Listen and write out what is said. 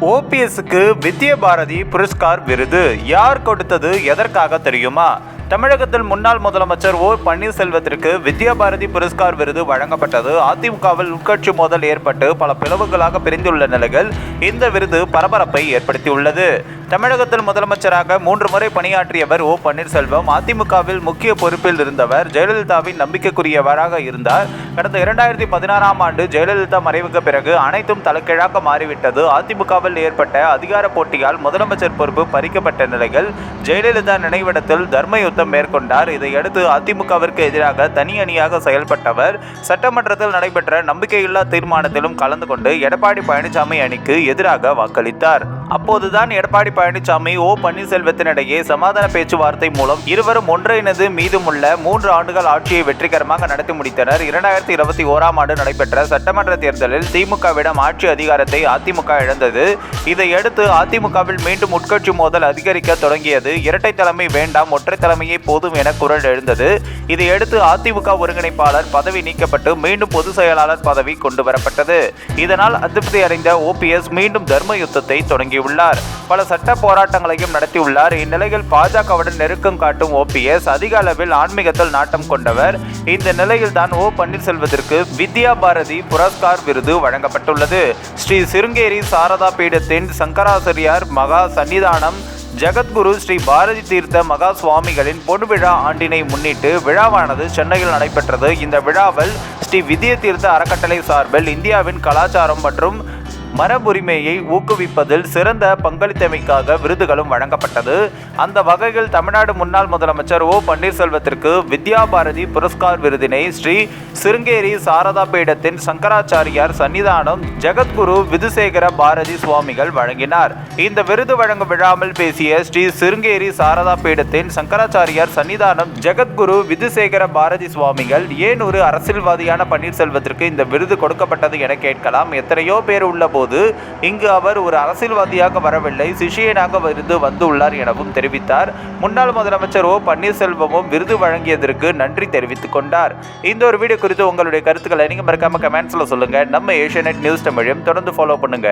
ஓபிஎஸ்க்கு வித்ய பாரதி புரஸ்கார் விருது. யார் கொடுத்தது எதற்காக தெரியுமா? தமிழகத்தில் முன்னாள் முதலமைச்சர் ஓ பன்னீர்செல்வத்திற்கு வித்யா பாரதி புரஸ்கார் விருது வழங்கப்பட்டது. அதிமுகவில் உட்கட்சி மோதல் ஏற்பட்டு பல பிளவுகளாக பிரிந்துள்ள நிலையில் இந்த விருது பரபரப்பை ஏற்படுத்தியுள்ளது. தமிழகத்தில் முதலமைச்சராக மூன்று முறை பணியாற்றியவர் ஓ பன்னீர்செல்வம். அதிமுகவில் முக்கிய பொறுப்பில் இருந்தவர் ஜெயலலிதாவின் நம்பிக்கைக்குரியவராக இருந்தார். கடந்த இரண்டாயிரத்தி பதினாறாம் ஆண்டு ஜெயலலிதா மறைவுக்கு பிறகு அனைத்தும் தலைகீழாக மாறிவிட்டது. அதிமுகவில் ஏற்பட்ட அதிகார போட்டியால் முதலமைச்சர் பொறுப்பு பறிக்கப்பட்ட நிலையில் ஜெயலலிதா நினைவிடத்தில் தர்ம யுத்தம் மேற்கொண்டார். இதையடுத்து அதிமுகவிற்கு எதிராக தனி அணியாக செயல்பட்டவர். சட்டமன்றத்தில் நடைபெற்ற நம்பிக்கையில்லா தீர்மானத்திலும் கலந்து கொண்டு எடப்பாடி பழனிசாமி அணிக்கு எதிராக வாக்களித்தார். அப்போதுதான் எடப்பாடி பழனிசாமி ஓ பன்னீர்செல்வத்தினிடையே சமாதான பேச்சுவார்த்தை மூலம் இருவரும் ஒன்றிணைந்து மீதமுள்ள மூன்று ஆண்டுகள் ஆட்சியை வெற்றிகரமாக நடத்தி முடித்தனர். இரண்டாயிரத்தி இருபத்தி ஓராம் ஆண்டு நடைபெற்ற சட்டமன்ற தேர்தலில் திமுகவிடம் ஆட்சி அதிகாரத்தை அதிமுக இழந்தது. இதையடுத்து அதிமுகவில் மீண்டும் உட்கட்சி மோதல் அதிகரிக்க தொடங்கியது. இரட்டை தலைமை வேண்டாம் ஒற்றை தலைமையே போதும் என குரல் எழுந்தது. இதையடுத்து அதிமுக ஒருங்கிணைப்பாளர் பதவி நீக்கப்பட்டு மீண்டும் பொதுச் செயலாளர் பதவி கொண்டு வரப்பட்டது. இதனால் அதிருப்தி அடைந்த ஓபிஎஸ் மீண்டும் தர்ம யுத்தத்தை தொடங்கியுள்ளார் பல சட்ட போராட்டங்களையும் நடத்தியுள்ளார். இந்நிலையில் பாஜகவுடன் நெருக்கம் காட்டும் ஓபிஎஸ் அதிக அளவில் ஆன்மீகத்தில் நாட்டம் கொண்டவர். இந்த நிலையில் தான் ஓ பன்னீர்செல்வத்திற்கு வித்யா பாரதி புரஸ்கார் விருது வழங்கப்பட்டுள்ளது. ஸ்ரீ சிருங்கேரி சாரதா பீடத்தின் சங்கராசிரியார் மகா சன்னிதானம் ஜெகத்குரு ஸ்ரீ பாரதி தீர்த்த மகா சுவாமிகளின் பொன்விழா ஆண்டினை முன்னிட்டு விழாவானது சென்னையில் நடைபெற்றது. இந்த விழாவில் ஸ்ரீ வித்ய தீர்த்த அறக்கட்டளை சார்பில் இந்தியாவின் கலாச்சாரம் மற்றும் மரபுரிமையை ஊக்குவிப்பதில் சிறந்த பங்களித்தமைக்காக விருதுகளும் வழங்கப்பட்டது. அந்த வகையில் தமிழ்நாடு முன்னாள் முதலமைச்சர் ஓ. பன்னீர்செல்வத்திற்கு வித்யா பாரதி புரஸ்கார் விருதினை ஸ்ரீ சிருங்கேரி சாரதா பீடத்தின் சங்கராச்சாரியார் சன்னிதானம் ஜெகத்குரு விதுசேகர பாரதி சுவாமிகள் வழங்கினார். இந்த விருது வழங்கும் விழாவில் பேசிய ஸ்ரீ சிருங்கேரி சாரதா பீடத்தின் சங்கராச்சாரியார் சன்னிதானம் ஜெகத்குரு விதுசேகர பாரதி சுவாமிகள் ஏன் ஒரு அரசியல்வாதியான பன்னீர்செல்வத்திற்கு இந்த விருது கொடுக்கப்பட்டது என கேட்கலாம். எத்தனையோ பேர் உள்ள போது இங்கு அவர் ஒரு அரசியல்வாதியாக வரவில்லை. சிஷியனாக இருந்து வந்துள்ளார் எனவும் தெரிவித்தார். முன்னாள் முதலமைச்சர் ஓ பன்னீர்செல்வமும் விருது வழங்கியதற்கு நன்றி தெரிவித்துக் கொண்டார். இந்த ஒரு வீடியோ குறித்து உங்களுடைய கருத்துக்களை நீங்க மறக்காம கமெண்ட்ஸ்ல சொல்லுங்க. நம்ம ஏஷியநெட் நியூஸ் தமிழையும் தொடர்ந்து ஃபாலோ பண்ணுங்க.